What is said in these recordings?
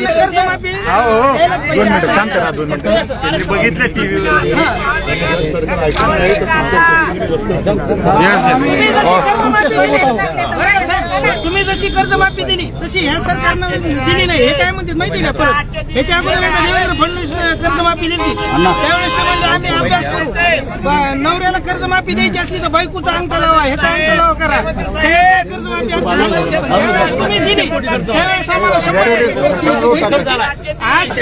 दोन मिनिटं शांत राहा दोन मिनिटं मी बघितलं टीव्हीवर तुम्ही जशी कर्जमाफी दिली तशी ह्या सरकारनं दिली नाही. हे काय म्हणतात माहिती का? परत ह्याच्या अगोदर देवेंद्र फडणवीस कर्जमाफी दिली. त्यावेळेस ते म्हणले आम्ही अभ्यास करू. ब- नवऱ्याला कर्जमाफी द्यायची असली तर बायकोचा अंक लावा ह्याचा अंक लावा करा. ते कर्जमाफी आमची झाली. त्यावेळेस तुम्ही दिली. त्यावेळेस आम्हाला शंभर टक्के आज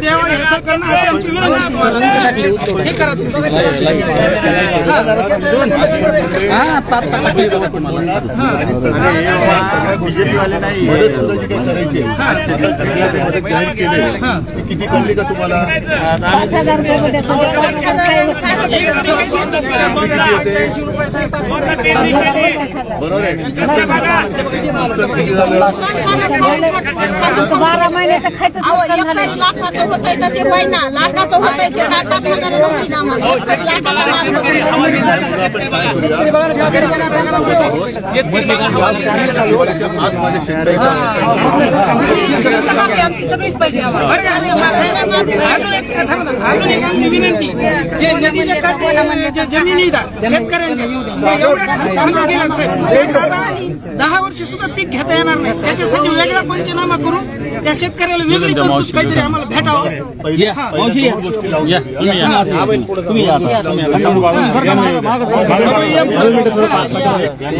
द्यावा हे सरकारनं अशी आमची विनंती आहे. हे करा तुम्ही. वाले नाही मदत सुद्धा जी काही करायची आहे, जाहीर केली. ती किती कळली का तुम्हाला? पाच हजार रुपये मध्ये पाच बरोबर आहे. नुकसान किती झालं बारा महिन्याचं खायचं लाखाचं होतंय तर ते होईना लाखाचं होतंय ते आम्हाला. लाखाचा माल. होतोय. आपण काय करूया शेतकऱ्याच्या कर्जमाफी सगळीच पाहिजे? अजून एक आमची विनंती जे नदीच्या काठी जे जमिनी आहेत, शेतकऱ्यांच्या ते एवढ्या केलं साहेब दहा वर्ष सुद्धा पीक घेता येणार नाही त्याच्यासाठी वेगळा पंचनामा करून त्या शेतकऱ्याला वेगळी तरतूद काहीतरी आम्हाला भेटावं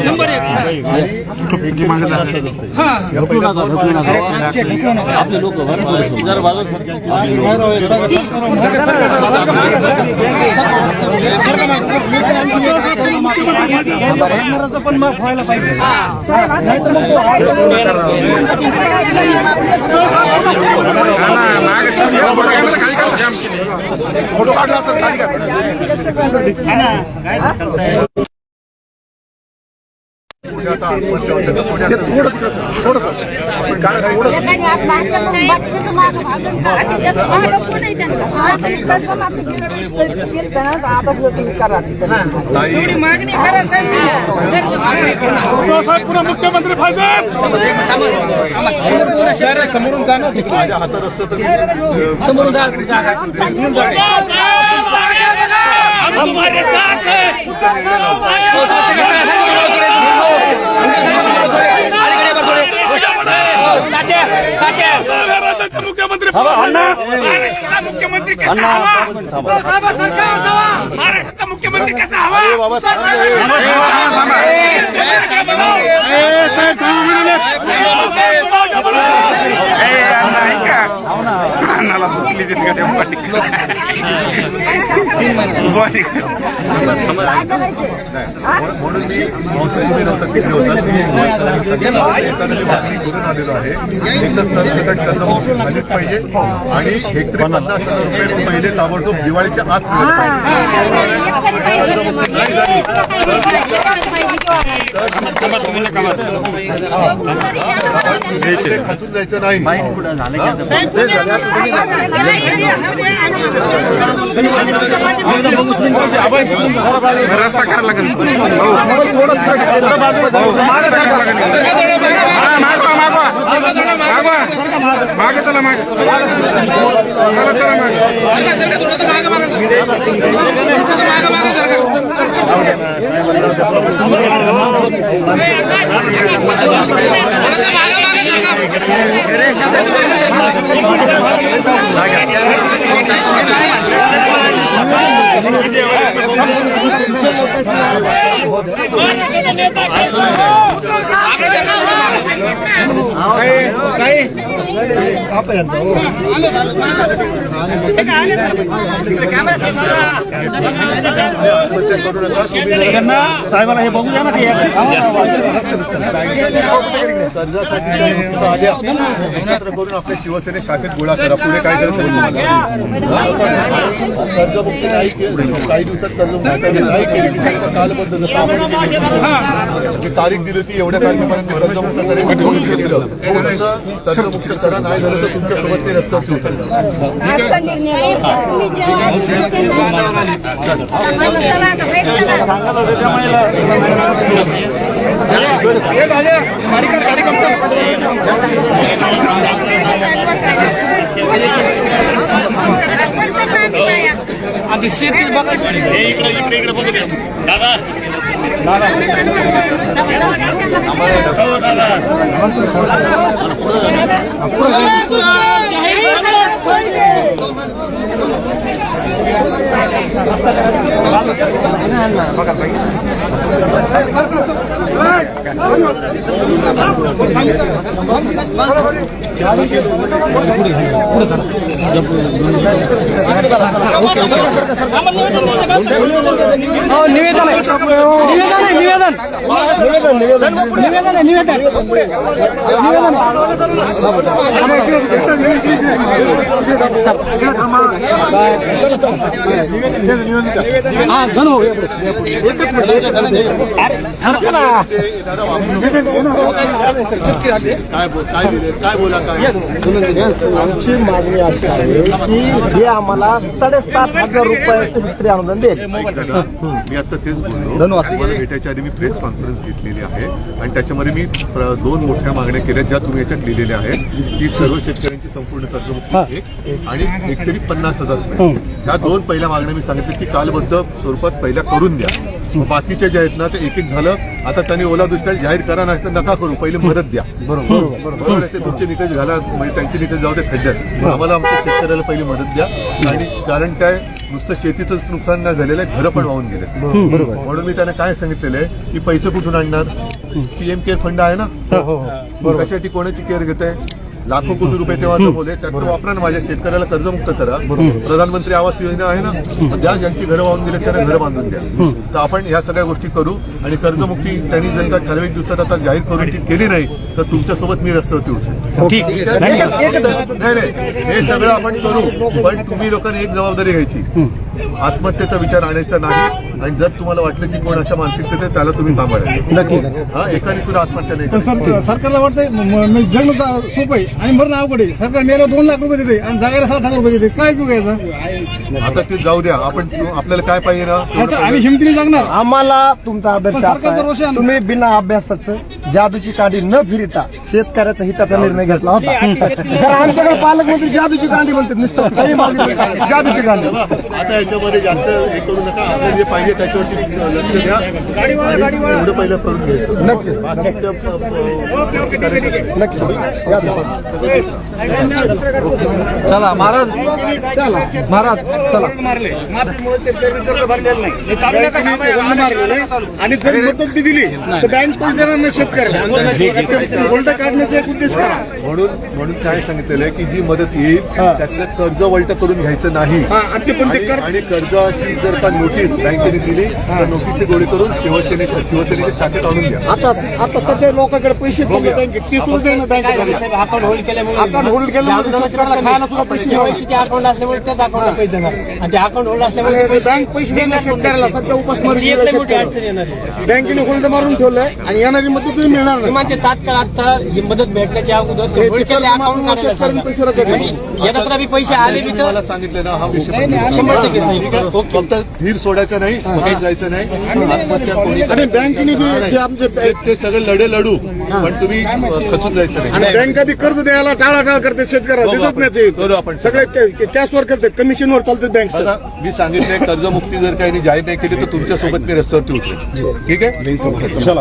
नंबर एक हा आपले लोक जर पण माफ व्हायला पाहिजे फोटो काढला असेल पुढे आता आत्महत्या होते तर पुढे आता- थोडं थोडं आपण काय थोडं बाकीचं मागं भागून का? त्याचं मागं कोण आहे त्यांचं? हा, तुम्ही कर्जमाफी दिली, केलं ना, आता तुम्ही करा तिथं. ताई एवढी मागणी करा साहेब पुन्हा मुख्यमंत्री पाहिजे समोरून जाणार माझ्या हातात असतं तर मी, समोरून मुख्यमंत्री मुख्यमंत्री कसा हवा महाराष्ट्राचा मुख्यमंत्री कसा हवा म्हणून मी पावसाळी मी सगळ्यांना एकादशी मागणी करून आलेलो आहे एक तर सरसकट कर्जमाफी झालीच पाहिजे आणि हेक्टरी पन्नास हजार रुपये पहिले ताबडतोब दिवाळीच्या आत खचून जायचं नाही. रस्ता करायला लागेल. मागे चला माग चला चला माग आत्महत्या करू नका तुम्ही साहेबाला हे बघू द्या ना ते. करून आपल्या शिवसेने शाखेत गोळा करा पुढे काय कर्जमुक्ती नाही केली काही दिवसात कर्जमुक्ती नाही केली कालबद्ध जसं तारीख दिली होती एवढ्या तारखेपर्यंत कर्जमुक्त करेल मी ठरवून केलेलं. थोडंसं कर्जमुक्त करा नाही झालं तर तुमच्यासोबत ते रस्त्यावर सुरू आजचा निर्णय आहे. तुम्ही जेव्हा ते आधी शेतीच बघायची निवेदन आहे निवेदन आहे निवेदन निवेदन निवेदन आहे निवेदन हा धनु दादा काय बोल काय दिले? काय बोला काय? आमची मागणी अशी आहे की हे आम्हाला साडेसात हजार रुपयाचं विक्री अनुदान देईल. मी आता तेच बोललो. तुम्हाला भेटायच्या आधी मी प्रेस कॉन्फरन्स घेतलेली आहे. आणि त्याच्यामध्ये मी दोन मोठ्या मागण्या केल्या ज्या तुम्ही याच्यात लिहिलेल्या आहेत. की सर्व शेतकऱ्यांची संपूर्ण कर्जमुक्ती एक आणि हेक्टरी पन्नास हजार रुपये. ह्या दोन पहिल्या मागण्या मी सांगितल्या की कालबद्ध स्वरूपात पहिल्या करून द्या. मग बाकीचे जे आहेत ना ते एक एक झालं. आता त्यांनी ओला दुष्काळ जाहीर करा नाही तर नका करू. पहिले मदत द्या. बरोबर ते तुमचे निकष घाला म्हणजे त्यांचे निकष जाऊ दे खड्ड्यात. आम्हाला आमच्या शेतकऱ्याला पहिली मदत द्या. आणि कारण काय? नुसतं शेतीचंच नुकसान नाही झालेलं आहे घरं पण वाहून गेले बरोबर म्हणून मी त्यांना काय सांगितलेलं आहे की पैसे कुठून आणणार? पीएम केअर फंड आहे ना? कशासाठी कोणाची केअर घेत आहे लाखो कोटी रुपये तेव्हा जमवले त्यातून वापरा ना माझ्या शेतकऱ्याला कर्जमुक्त करा. प्रधानमंत्री आवास योजना आहे ना ज्या ज्यांची घरं वाहून गेले त्यांना घरं बांधून द्या. तर आपण ह्या सगळ्या गोष्टी करू आणि कर्जमुक्ती त्यांनी जर का ठराविक दिवसात आता जाहीर करून ती केली नाही तर तुमच्यासोबत मी रस्त्यावरती ठीक. नाही नाही. हे सगळं आपण करू पण तुम्ही लोकांनी एक जबाबदारी घ्यायची. आत्महत्येचा विचार आणायचा नाही. आणि जर तुम्हाला वाटलं की कोण अशा मानसिकतेत आहे, त्याला तुम्ही सांभाळायचं हा एकाने सुद्धा आत्महत्या नाही सरकारला वाटतंय जगणं सोपं आहे. आणि मरण अवघड आहे. सरकार मेला दोन लाख रुपये देते आणि जागायला सात हजार रुपये देते. काय उपयोग याचा? आता ते जाऊ द्या. आपण आपल्याला काय पाहिजे ना? आम्ही हिमतीने जगणार. आम्हाला तुमचा आदर्श. तुम्ही बिना अभ्यासाचं जादूची कांडी न फिरता शेतकऱ्याचा हिताचा निर्णय घेतला होता. तर आमच्याकडे पालकमंत्री जादूची कांडी म्हणतात नुसतं काही नाही. जादूची कांडी आता याच्यामध्ये जास्त हे करू नका. आपल्याला जे पाहिजे त्याच्यावरती लक्ष द्या. आणि एवढं पहिलं करून घ्यायचं नक्की. नक्की या सर. चला महाराज. महाराज चला. आणि जर मदत दिली तर बँक पैसे देणार नाही शेतकऱ्याला. काढण्याचा एक उद्देश करा. म्हणून म्हणून काय सांगितलेलं आहे की जी मदत येईल त्यातलं कर्ज वलट करून घ्यायचं नाही. हा आणि ते पण ते आणि कर आणि कर्जाची जर का नोटीस बँकेने दिली तर नोटीस गोळी करून शिवसेने शिवसेनेच्या शाखेत आणून द्या. आता आता सध्या लोकांकडे पैसे चालले बँकेत ते सुरू बँकेत अकाउंट होल्ड केल्यामुळे अकाउंट होल्ड केल्यामुळे शेतकऱ्याला खायला सुद्धा पैसे नाही. केवायसीचे अकाउंट असल्यामुळे त्याच अकाउंटला पैसे आणि ते अकाउंट होल्ड असल्यामुळे बँक पैसे देणार शेतकऱ्याला सध्या उपासमारी एक लई मोठी. अडचण येणार आहे. बँकेने होल्ड मारून ठेवलंय आणि येणारी मदत मिळणार नाही. किमान ते तात्काळ आता ही मदत भेटण्याच्या अगोदर ते ते होल्ड तिथं केले जमा अकाउंट करून शेतकऱ्यांनी पैसे आले तर मला सांगितलं ना हा विषय? फक्त धीर सोडायचं नाही जायचं नाही. आत्महत्या कोणी आणि बँकेने बी जे आमचे ते- सगळे लढे लढू पण तुम्ही खचून जायचं आणि नाही. बँका बी कर्ज द्यायला टाळाटाळ करते शेतकऱ्याला देतच. नाही. करू आपण. सगळे कॅशवर करतात कमिशनवर चालतात बँक मी सांगितलंय कर्जमुक्ती जर काही जाहीर नाही केली तर तुमच्यासोबत मी रस्त्यावरती उतरेल ठीक आहे? चला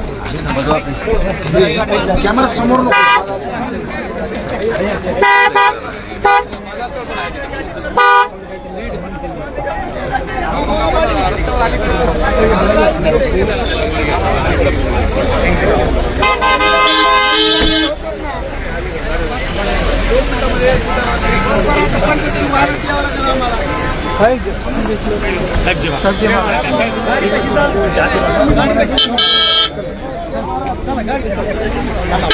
कॅमेरा समोर नको. साहेब जेव्हा Tamam.